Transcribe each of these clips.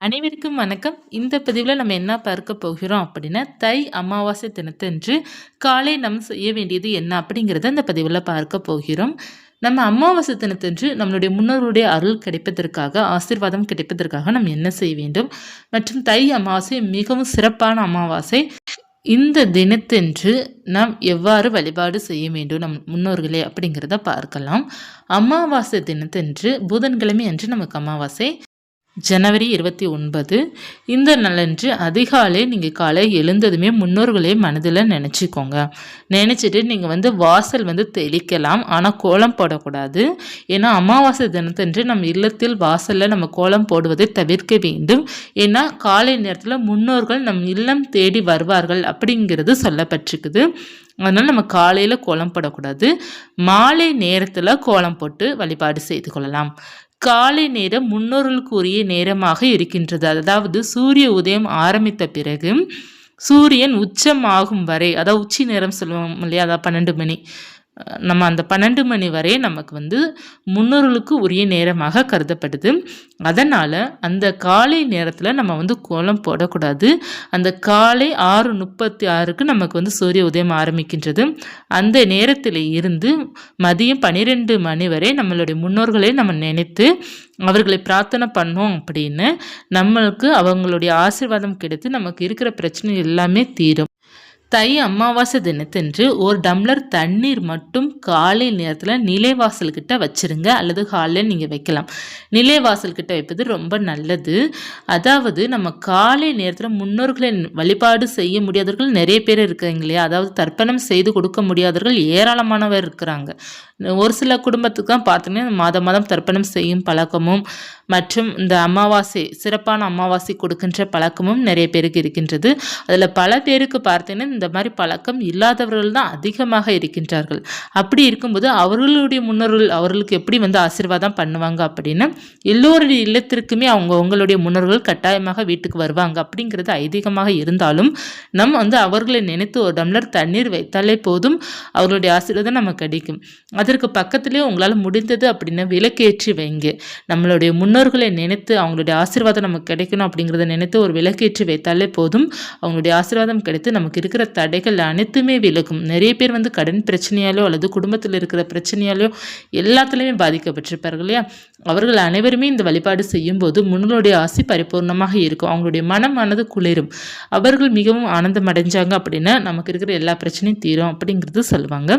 அனைவருக்கும் வணக்கம். இந்த பதிவில் நம்ம என்ன பார்க்க போகிறோம் அப்படின்னா தை அமாவாசை தினத்தன்று காலை நம்ம செய்ய வேண்டியது என்ன அப்படிங்கிறத இந்த பதிவில் பார்க்க போகிறோம். நம்ம அமாவாசை தினத்தன்று நம்மளுடைய முன்னோருடைய அருள் கிடைப்பதற்காக ஆசீர்வாதம் கிடைப்பதற்காக நம்ம என்ன செய்ய வேண்டும்? மற்றும் தை அமாவாசை மிகவும் சிறப்பான அமாவாசை. இந்த தினத்தன்று நாம் எவ்வாறு வழிபாடு செய்ய வேண்டும் நம் முன்னோர்களே அப்படிங்கிறத பார்க்கலாம். அமாவாசை தினத்தன்று புதன்கிழமை அன்று நமக்கு அமாவாசை. ஜனவரி இருபத்தி ஒன்பது. இந்த நலன்று அதிகாலை நீங்கள் காலை எழுந்ததுமே முன்னோர்களே மனதில் நினச்சிக்கோங்க. நினச்சிட்டு நீங்கள் வந்து வாசல் வந்து தெளிக்கலாம். ஆனால் கோலம் போடக்கூடாது. ஏன்னா அமாவாசை தினத்தன்று நம்ம இல்லத்தில் வாசலில் நம்ம கோலம் போடுவதை தவிர்க்க வேண்டும். ஏன்னா காலை நேரத்தில் முன்னோர்கள் நம் இல்லம் தேடி வருவார்கள் அப்படிங்கிறது சொல்லப்பட்டிருக்குது. அதனால் நம்ம காலையில் கோலம் போடக்கூடாது. மாலை நேரத்தில் கோலம் போட்டு வழிபாடு செய்து கொள்ளலாம். காலை நேரம் முன்னோர்களுக்குரிய நேரமாக இருக்கின்றது. அதாவது சூரிய உதயம் ஆரம்பித்த பிறகு சூரியன் உச்சமாகும் வரை அதாவது உச்சி நேரம் சொல்லுவோம் இல்லையா அதாவது பன்னெண்டு மணி. நம்ம அந்த பன்னெண்டு மணி வரை நமக்கு வந்து முன்னோர்களுக்கு உரிய நேரமாக கருதப்படுது. அதனால் அந்த காலை நேரத்தில் நம்ம வந்து கோலம் போடக்கூடாது. அந்த காலை ஆறு முப்பத்தி ஆறுக்கு நமக்கு வந்து சூரிய உதயம் ஆரம்பிக்கின்றது. அந்த நேரத்தில் இருந்து மதியம் பன்னிரெண்டு மணி வரை நம்மளுடைய முன்னோர்களை நம்ம நினைத்து அவர்களை பிரார்த்தனை பண்ணோம் அப்படின்னு நம்மளுக்கு அவங்களுடைய ஆசிர்வாதம் கிடைத்து நமக்கு இருக்கிற பிரச்சனை எல்லாமே தீரும். தை அமாவாசை தினத்தன்று ஒரு டம்ளர் தண்ணீர் மட்டும் காலை நேரத்தில் நிலைவாசல்கிட்ட வச்சுருங்க. அல்லது ஹாலில் நீங்கள் வைக்கலாம். நிலைவாசல்கிட்ட வைப்பது ரொம்ப நல்லது. அதாவது நம்ம காலை நேரத்தில் முன்னோர்களை வழிபாடு செய்ய முடியாதவர்கள் நிறைய பேர் இருக்காங்க இல்லையா? அதாவது தர்ப்பணம் செய்து கொடுக்க முடியாதவர்கள் ஏராளமானவர் இருக்கிறாங்க. ஒரு சில குடும்பத்துக்கு தான் பார்த்தீங்கன்னா மாதம் மாதம் தர்ப்பணம் செய்யும் பழக்கமும் மற்றும் இந்த அமாவாசை சிறப்பான அமாவாசை கொடுக்கின்ற பழக்கமும் நிறைய பேருக்கு இருக்கின்றது. அதில் பல பேருக்கு பார்த்தீங்கன்னா இந்த மாதிரி பழக்கம் இல்லாதவர்கள் தான் அதிகமாக இருக்கின்றார்கள். அப்படி இருக்கும்போது அவர்களுடைய முன்னோர்கள் அவர்களுக்கு எப்படி வந்து ஆசீர்வாதம் பண்ணுவாங்க அப்படின்னு எல்லோருடைய இல்லத்திற்குமே அவங்க உங்களுடைய முன்னோர்கள் கட்டாயமாக வீட்டுக்கு வருவாங்க. அப்படிங்கிறது ஐதீகமாக இருந்தாலும் நம்ம வந்து அவர்களை நினைத்து ஒரு டம்ளர் தண்ணீர் வைத்தாலே போதும் அவர்களுடைய ஆசீர்வாதம் நமக்கு கிடைக்கும். அதற்கு பக்கத்திலே உங்களால் முடிந்தது அப்படின்னா விளக்கேற்றி வைங்க. நம்மளுடைய முன்னோர்களை நினைத்து அவங்களுடைய ஆசீர்வாதம் நமக்கு கிடைக்கணும் அப்படிங்கிறத நினைத்து ஒரு விளக்கேற்றி வைத்தாலே போதும். அவங்களுடைய ஆசீர்வாதம் கிடைத்து நமக்கு இருக்கிற தடைகள் அனைத்துமே விலகும். நிறைய பேர் வந்து கடன் பிரச்சனையாலோ அல்லது குடும்பத்தில் இருக்கிற பிரச்சனையாலோ எல்லாத்துலேயுமே பாதிக்கப்பட்டிருப்பார்கள் இல்லையா? அவர்கள் அனைவருமே இந்த வழிபாடு செய்யும்போது முன்னோருடைய ஆசை பரிபூர்ணமாக இருக்கும். அவங்களுடைய மனமானது குளிரும். அவர்கள் மிகவும் ஆனந்தம் அடைஞ்சாங்க அப்படின்னா நமக்கு இருக்கிற எல்லா பிரச்சனையும் தீரும் அப்படிங்கிறது சொல்லுவாங்க.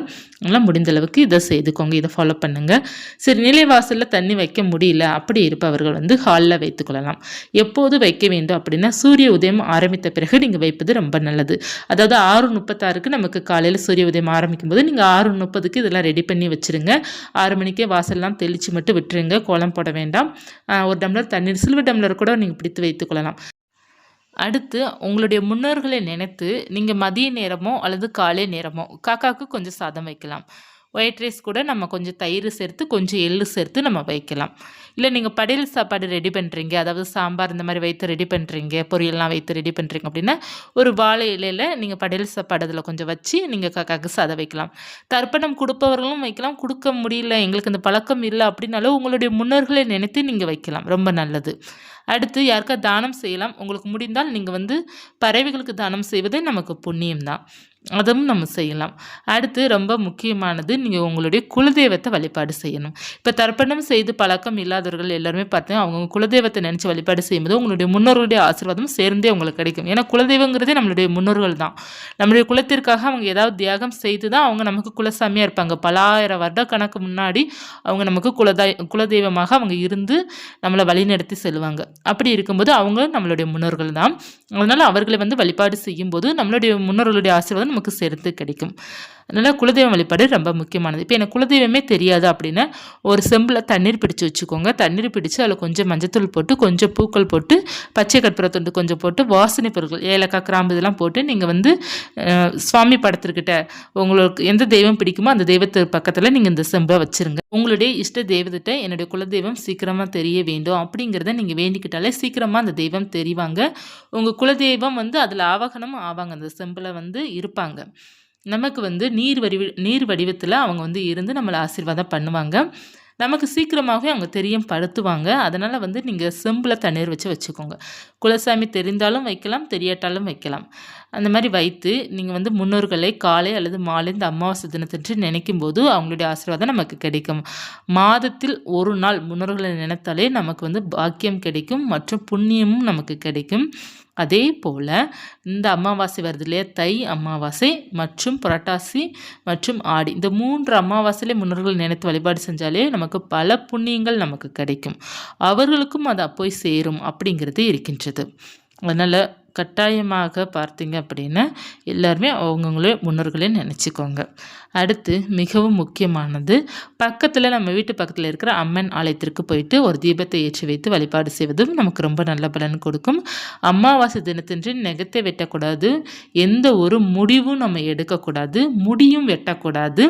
அதனால் முடிந்த அளவுக்கு இதை செய்துக்கோங்க. இதை ஃபாலோ பண்ணுங்கள் சரி நிலைவாசலில் தண்ணி வைக்க முடியல. அப்படி இருப்பவர்கள் வந்து ஹாலில் வைத்துக்கொள்ளலாம் எப்போது வைக்க வேண்டும் அப்படின்னா சூரிய உதயம் ஆரம்பித்த பிறகு நீங்கள் வைப்பது ரொம்ப நல்லது. அதாவது ஆறு முப்பத்தாறுக்கு நமக்கு காலையில் சூரிய உதயம் ஆரம்பிக்கும் போது நீங்கள் ஆறு முப்பதுக்கு இதெல்லாம் ரெடி பண்ணி வச்சுருங்க. ஆறு மணிக்கே வாசல்லாம் தெளித்து மட்டும் விட்டுருங்க. கோலம் போட வேண்டாம். ஒரு டம்ளர் தண்ணீர் சில்வர் டம்ளர் கூட நீங்கள் பிடித்து வைத்துக்கொள்ளலாம் அடுத்து உங்களுடைய முன்னோர்களை நினைத்து நீங்கள் மதிய நேரமோ அல்லது காலை நேரமோ காக்காவுக்கு கொஞ்சம் சாதம் வைக்கலாம். ஒயிட் ரைஸ் கூட நம்ம கொஞ்சம் தயிர் சேர்த்து கொஞ்சம் எள்ளு சேர்த்து நம்ம வைக்கலாம். இல்லை நீங்கள் படையல் சாப்பாடு ரெடி பண்ணுறீங்க அதாவது சாம்பார் இந்த மாதிரி வைத்து ரெடி பண்ணுறீங்க பொரியல்லாம் வைத்து ரெடி பண்ணுறீங்க அப்படின்னா ஒரு வாழை இலையில் நீங்கள் படையல் சாப்பாடு அதில் கொஞ்சம் வச்சு நீங்கள் ககசு சாதம் வைக்கலாம். தர்ப்பணம் கொடுப்பவர்களும் வைக்கலாம். கொடுக்க முடியல எங்களுக்கு இந்த பழக்கம் இல்லை அப்படின்னாலும் உங்களுடைய முன்னோர்களை நினைத்து நீங்கள் வைக்கலாம். ரொம்ப நல்லது. அடுத்து யாருக்கா தானம் செய்யலாம்? உங்களுக்கு முடிந்தால் நீங்கள் வந்து பறவைகளுக்கு தானம் செய்வதே நமக்கு புண்ணியம் தான் அதுவும் நம்ம செய்யலாம். அடுத்து ரொம்ப முக்கியமானது நீங்கள் உங்களுடைய குலதெய்வத்தை வழிபாடு செய்யணும். இப்போ தர்ப்பணம் செய்து பழக்கம் இல்லாதவர்கள் எல்லாருமே பார்த்தீங்கன்னா அவங்க குலதெய்வத்தை நினச்சி வழிபாடு செய்யும்போது உங்களுடைய முன்னோர்களுடைய ஆசீர்வாதம் சேர்ந்தே உங்களுக்கு கிடைக்கும். ஏன்னா குலதெய்வங்கிறதே நம்மளுடைய முன்னோர்கள் தான். நம்மளுடைய குலத்திற்காக அவங்க ஏதாவது தியாகம் செய்து தான் அவங்க நமக்கு குலசாமியாக இருப்பாங்க. பல ஆயிரம் வருட கணக்கு முன்னாடி அவங்க நமக்கு குலதாய் குலதெய்வமாக அவங்க இருந்து நம்மளை வழிநடத்தி செல்வாங்க. அப்படி இருக்கும்போது அவங்களும் நம்மளுடைய முன்னோர்கள் தான். அதனால் அவர்களை வந்து வழிபாடு செய்யும்போது நம்மளுடைய முன்னோர்களுடைய ஆசீர்வாதம் நமக்கு சேர்த்து கிடைக்கும். அதனால் குலதெய்வம் வழிபாடு ரொம்ப முக்கியமானது. இப்போ எனக்கு குலதெய்வமே தெரியாது அப்படின்னா ஒரு செம்பில் தண்ணீர் பிடிச்சி வச்சுக்கோங்க. தண்ணீர் பிடிச்சி அதில் கொஞ்சம் மஞ்சத்தூள் போட்டு கொஞ்சம் பூக்கள் போட்டு பச்சை கற்பூரத்துண்டு கொஞ்சம் போட்டு வாசனை பொருட்கள் ஏலக்காய் கிராம்பு இதெல்லாம் போட்டு நீங்கள் வந்து சுவாமி படத்துக்கிட்ட உங்களுக்கு எந்த தெய்வம் பிடிக்குமோ அந்த தெய்வத்து பக்கத்தில் நீங்கள் இந்த செம்பை வச்சுருங்க. உங்களுடைய இஷ்ட தெய்வத்திட்ட என்னுடைய குலதெய்வம் சீக்கிரமாக தெரிய வேண்டும் அப்படிங்கிறத நீங்கள் வேண்டிக்கிட்டாலே சீக்கிரமாக அந்த தெய்வம் தெரிவாங்க. உங்கள் குலதெய்வம் வந்து அதில் ஆவகனமும் ஆவாங்க. அந்த செம்பில் வந்து இருப்பாங்க. நமக்கு வந்து நீர் வடிவ நீர் வடிவத்தில் அவங்க வந்து இருந்து நம்மளை ஆசீர்வாதம் பண்ணுவாங்க. நமக்கு சீக்கிரமாகவே அவங்க தெரியும் படுத்துவாங்க. அதனால் வந்து நீங்கள் செம்பில் தண்ணீர் வச்சு வச்சுக்கோங்க. குலசாமி தெரிந்தாலும் வைக்கலாம் தெரியாட்டாலும் வைக்கலாம். அந்த மாதிரி வைத்து நீங்கள் வந்து முன்னோர்களை காலை அல்லது மாலை இந்த அமாவாசை தினத்தன்று நினைக்கும் போது அவங்களுடைய ஆசீர்வாதம் நமக்கு கிடைக்கும். மாதத்தில் ஒரு நாள் முன்னோர்களை நினைத்தாலே நமக்கு வந்து பாக்கியம் கிடைக்கும் மற்றும் புண்ணியமும் நமக்கு கிடைக்கும். அதே போல் இந்த அமாவாசை வருது இல்லையா? தை அமாவாசை மற்றும் புரட்டாசி மற்றும் ஆடி. இந்த மூன்று அமாவாசையிலே முன்னோர்கள் நினைத்து வழிபாடு செஞ்சாலே நமக்கு பல புண்ணியங்கள் நமக்கு கிடைக்கும். அவர்களுக்கும் அது போய் சேரும் அப்படிங்கிறது இருக்கின்றது. அதனால் கட்டாயமாக பார்த்தீங்க அப்படின்னா எல்லாருமே அவங்கவுங்களே முன்னோர்களே நினச்சிக்கோங்க. அடுத்து மிகவும் முக்கியமானது பக்கத்தில் நம்ம வீட்டு பக்கத்தில் இருக்கிற அம்மன் ஆலயத்திற்கு போயிட்டு ஒரு தீபத்தை ஏற்றி வைத்து வழிபாடு செய்வதும் நமக்கு ரொம்ப நல்ல பலன் கொடுக்கும். அமாவாசை தினத்தன்று நெகத்தை வெட்டக்கூடாது எந்த ஒரு முடிவும் நம்ம எடுக்கக்கூடாது முடியும் வெட்டக்கூடாது.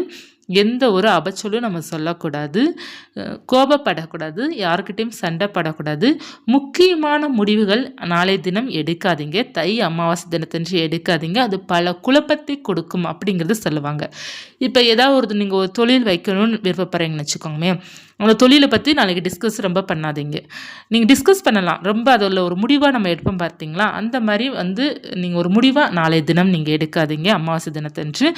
எந்த ஒரு அபச்சொலும் நம்ம சொல்லக்கூடாது. கோபப்படக்கூடாது. யாருக்கிட்டையும் சண்டைப்படக்கூடாது. முக்கியமான முடிவுகள் நாளைய தினம் எடுக்காதீங்க. தை அமாவாசை தினத்தன்று எடுக்காதீங்க. அது பல குழப்பத்தை கொடுக்கும் அப்படிங்கிறது சொல்லுவாங்க. இப்போ ஏதாவது ஒரு நீங்கள் ஒரு தொழில் வைக்கணும்னு விருப்பப்படுறீங்கன்னு வச்சுக்கோங்களேன். அந்த தொழிலை பற்றி நாளைக்கு டிஸ்கஸ் ரொம்ப பண்ணாதீங்க. நீங்கள் டிஸ்கஸ் பண்ணலாம். ரொம்ப அதில் ஒரு முடிவாக நம்ம எடுப்போம் பார்த்தீங்களா? அந்த மாதிரி வந்து நீங்கள் ஒரு முடிவாக நாளைய தினம் நீங்கள் எடுக்காதீங்க. அமாவாசை தினத்தன்று.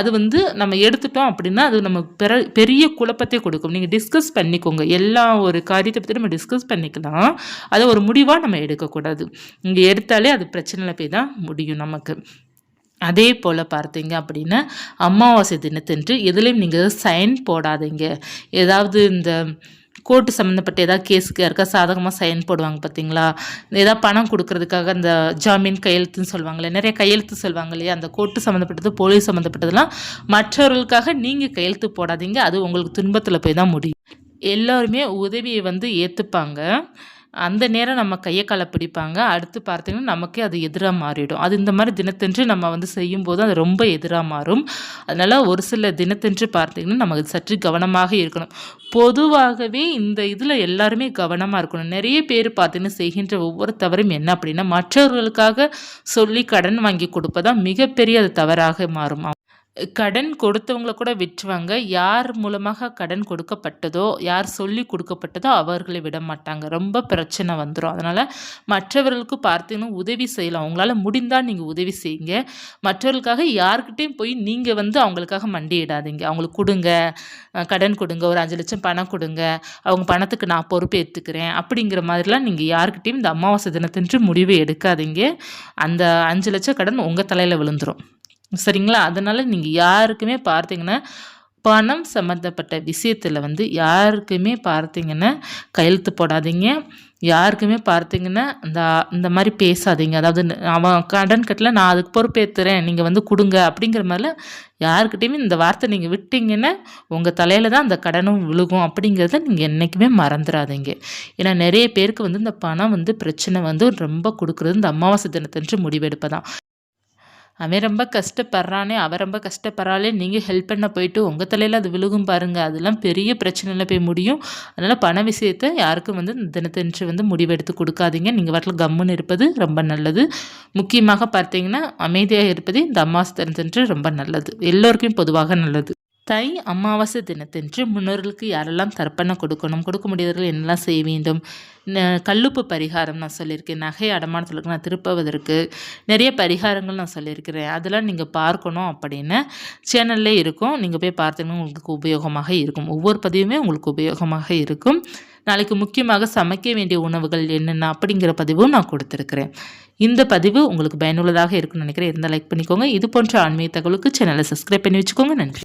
அது வந்து நம்ம எடுத்துட்டோம் அப்படின்னா அது நம்ம பெற பெரிய குழப்பத்தை கொடுக்கும். நீங்கள் டிஸ்கஸ் பண்ணிக்கோங்க. எல்லா ஒரு காரியத்தை பற்றி நம்ம டிஸ்கஸ் பண்ணிக்கலாம். அதை ஒரு முடிவாக நம்ம எடுக்கக்கூடாது. இங்கே எடுத்தாலே அது பிரச்சனையில் போய் தான் முடியும் நமக்கு. அதே போல் பார்த்தீங்க அப்படின்னா அமாவாசை தினத்தன்று எதுலேயும் நீங்கள் சைன் போடாதீங்க. ஏதாவது இந்த கோர்ட்டு சம்மந்தப்பட்ட ஏதாவது கேஸுக்கு யாருக்கா சாதகமாக சைன் போடுவாங்க பார்த்தீங்களா? ஏதாவது பணம் கொடுக்கறதுக்காக அந்த ஜாமீன் கையெழுத்துன்னு சொல்லுவாங்களே நிறைய கையெழுத்து சொல்லுவாங்க இல்லையா? அந்த கோர்ட்டு சம்மந்தப்பட்டது போலீஸ் சம்மந்தப்பட்டதெல்லாம் மற்றவர்களுக்காக நீங்கள் கையெழுத்து போடாதீங்க அது உங்களுக்கு துன்பத்தில் போய் தான் முடியும். எல்லோருமே உதவியை வந்து ஏற்றுப்பாங்க அந்த நேரம் நம்ம கையை காலை பிடிப்பாங்க. அடுத்து பார்த்தீங்கன்னா நமக்கே அது எதிராக மாறிடும். அது இந்த மாதிரி தினத்தன்று நம்ம வந்து செய்யும்போது அது ரொம்ப எதிராக மாறும். அதனால் ஒரு சில தினத்தன்று பார்த்திங்கன்னா நம்ம சற்று கவனமாக இருக்கணும். பொதுவாகவே இந்த இதில் எல்லாருமே கவனமாக இருக்கணும். நிறைய பேர் பார்த்தீங்கன்னா செய்கின்ற ஒவ்வொரு தவறும் என்ன அப்படின்னா மற்றவர்களுக்காக சொல்லி கடன் வாங்கி கொடுப்பதான் மிகப்பெரிய அது தவறாக மாறும். கடன் கொடுத்தவங்கள கூட விற்றுவாங்க யார் மூலமாக கடன் கொடுக்கப்பட்டதோ யார் சொல்லி கொடுக்கப்பட்டதோ அவர்களை விட மாட்டாங்க ரொம்ப பிரச்சனை வந்துடும் அதனால் மற்றவர்களுக்கு பார்த்தீங்கன்னா உதவி செய்யலாம். அவங்களால முடிந்தால் நீங்கள் உதவி செய்யுங்க. மற்றவர்களுக்காக யார்கிட்டையும் போய் நீங்கள் வந்து அவங்களுக்காக மண்டியிடாதீங்க. அவங்களுக்கு கொடுங்க. கடன் கொடுங்க. ஒரு அஞ்சு லட்சம் பணம் கொடுங்க. அவங்க பணத்துக்கு நான் பொறுப்பு ஏற்றுக்கிறேன் அப்படிங்கிற மாதிரிலாம் நீங்கள் யார்கிட்டையும் இந்த அமாவாசை தினத்தன்று முடிவு எடுக்காதீங்க. அந்த அஞ்சு லட்சம் கடன் உங்கள் தலையில் விழுந்துடும் சரிங்களா? அதனால் நீங்கள் யாருக்குமே பார்த்தீங்கன்னா பணம் சம்மந்தப்பட்ட விஷயத்தில் வந்து யாருக்குமே பார்த்தீங்கன்னா கையெழுத்து போடாதீங்க. யாருக்குமே பார்த்தீங்கன்னா இந்த இந்த மாதிரி பேசாதீங்க. அதாவது அவன் கடன் கட்டில் நான் அதுக்கு பொறுப்பேற்றுறேன் நீங்கள் வந்து கொடுங்க அப்படிங்கிற மாதிரிலாம் யாருக்கிட்டையுமே இந்த வார்த்தை நீங்கள் விட்டீங்கன்னா உங்கள் தலையில் தான் அந்த கடனும் விழுகும் அப்படிங்கிறத நீங்கள் என்றைக்குமே மறந்துடாதீங்க ஏன்னா நிறைய பேருக்கு வந்து இந்த பணம் வந்து பிரச்சனை வந்து ரொம்ப கொடுக்குறது இந்த அமாவாசை தினத்தன்று முடிவெடுப்பதான். அவன் ரொம்ப கஷ்டப்படுறானே அவன் ரொம்ப கஷ்டப்படுறாளே நீங்கள் ஹெல்ப் பண்ண போயிட்டு உங்கள் தலையில் அது விழுகும் பாருங்கள் அதெல்லாம் பெரிய பிரச்சனையில் போய் முடியும். அதனால் பண விஷயத்தை யாருக்கும் வந்து தினத்தன்று வந்து முடிவெடுத்து கொடுக்காதீங்க. நீங்கள் வாட்டில் கம்முன்னு இருப்பது ரொம்ப நல்லது. முக்கியமாக பார்த்தீங்கன்னா அமைதியாக இருப்பது இந்த அம்மாஸ் தினத்தன்று ரொம்ப நல்லது. எல்லோருக்கும் பொதுவாக நல்லது. தை அமாவாசை தினத்தன்று முன்னோர்களுக்கு யாரெல்லாம் தர்ப்பணம் கொடுக்கணும் கொடுக்க முடியாதவர்கள் என்னெல்லாம் செய்ய வேண்டும்? கல்லுப்பு பரிகாரம் நான் சொல்லியிருக்கேன். நகை அடமானத்தில் நான் திருப்புவதற்கு நிறைய பரிகாரங்கள் நான் சொல்லியிருக்கிறேன். அதெல்லாம் நீங்கள் பார்க்கணும் அப்படின்னு சேனல்லே இருக்கும். நீங்கள் போய் பார்த்தீங்கன்னா உங்களுக்கு உபயோகமாக இருக்கும். ஒவ்வொரு பதிவுமே உங்களுக்கு உபயோகமாக இருக்கும். நாளைக்கு முக்கியமாக சமைக்க வேண்டிய உணவுகள் என்னென்ன அப்படிங்கிற பதிவும் நான் கொடுத்துருக்குறேன். இந்த பதிவு உங்களுக்கு பயனுள்ளதாக இருக்கும்னு நினைக்கிறேன். இருந்தால் லைக் பண்ணிக்கோங்க. இது போன்ற ஆன்மீக தகவலுக்கு சேனலை சப்ஸ்கிரைப் பண்ணி வச்சுக்கோங்க. நன்றி.